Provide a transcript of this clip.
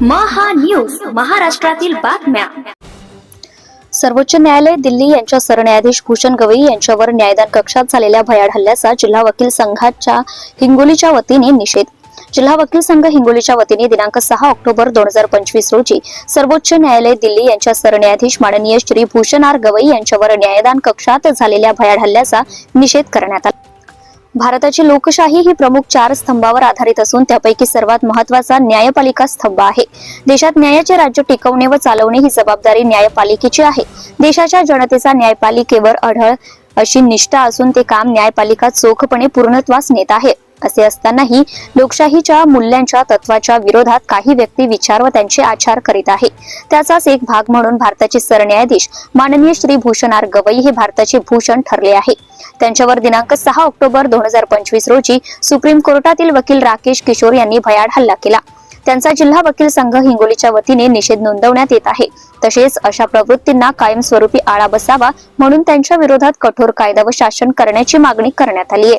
News महाराष्ट्रातील बातम्या. सर्वोच्च न्यायालय दिल्ली यांच्या सरन्यायाधीश भूषण गवई यांच्यावर न्यायदान कक्षात झालेल्या भयाड हल्ल्याचा जिल्हा वकील संघाच्या हिंगोलीच्या वतीने निषेध. जिल्हा वकील संघ हिंगोलीच्या वतीने दिनांक सहा ऑक्टोबर दोन हजार पंचवीस रोजी सर्वोच्च न्यायालय दिल्ली यांच्या सरन्यायाधीश माननीय श्री भूषण आर गवई यांच्यावर न्यायदान कक्षात झालेल्या भयाड हल्ल्याचा निषेध करण्यात आला. भारताची लोकशाही ही प्रमुख चार स्तंभावर आधारित असून त्यापैकी सर्वात महत्त्वाचा न्यायपालिका स्तंभ आहे. देशात न्यायाचे राज्य टिकवणे व चालवणे ही जबाबदारी न्यायपालिकेची आहे. देशाच्या जनतेचा न्यायपालिकेवर अढळ अशी निष्ठा असून ते काम न्यायपालिका चोखपणे पूर्णत्वास नेत आहे. असे असतानाही लोकशाहीच्या मूल्यांच्या तत्वाच्या विरोधात काही व्यक्ती विचार व त्यांचे आचार करीत आहे. त्याचाच एक भाग म्हणून भारताचे सरन्यायाधीश माननीय श्री भूषण आर गवई हे भारताचे भूषण ठरले आहे. त्यांच्यावर दिनांक सहा ऑक्टोबर दोन हजार पंचवीस रोजी सुप्रीम कोर्टातील वकील राकेश किशोर यांनी भयाड हल्ला केला. त्यांचा जिल्हा वकील संघ हिंगोलीच्या वतीने निषेध नोंदवण्यात येत आहे. तसेच अशा प्रवृत्तींना कायमस्वरूपी आळा बसावा म्हणून त्यांच्या विरोधात कठोर कायदा व शासन करण्याची मागणी करण्यात आली आहे.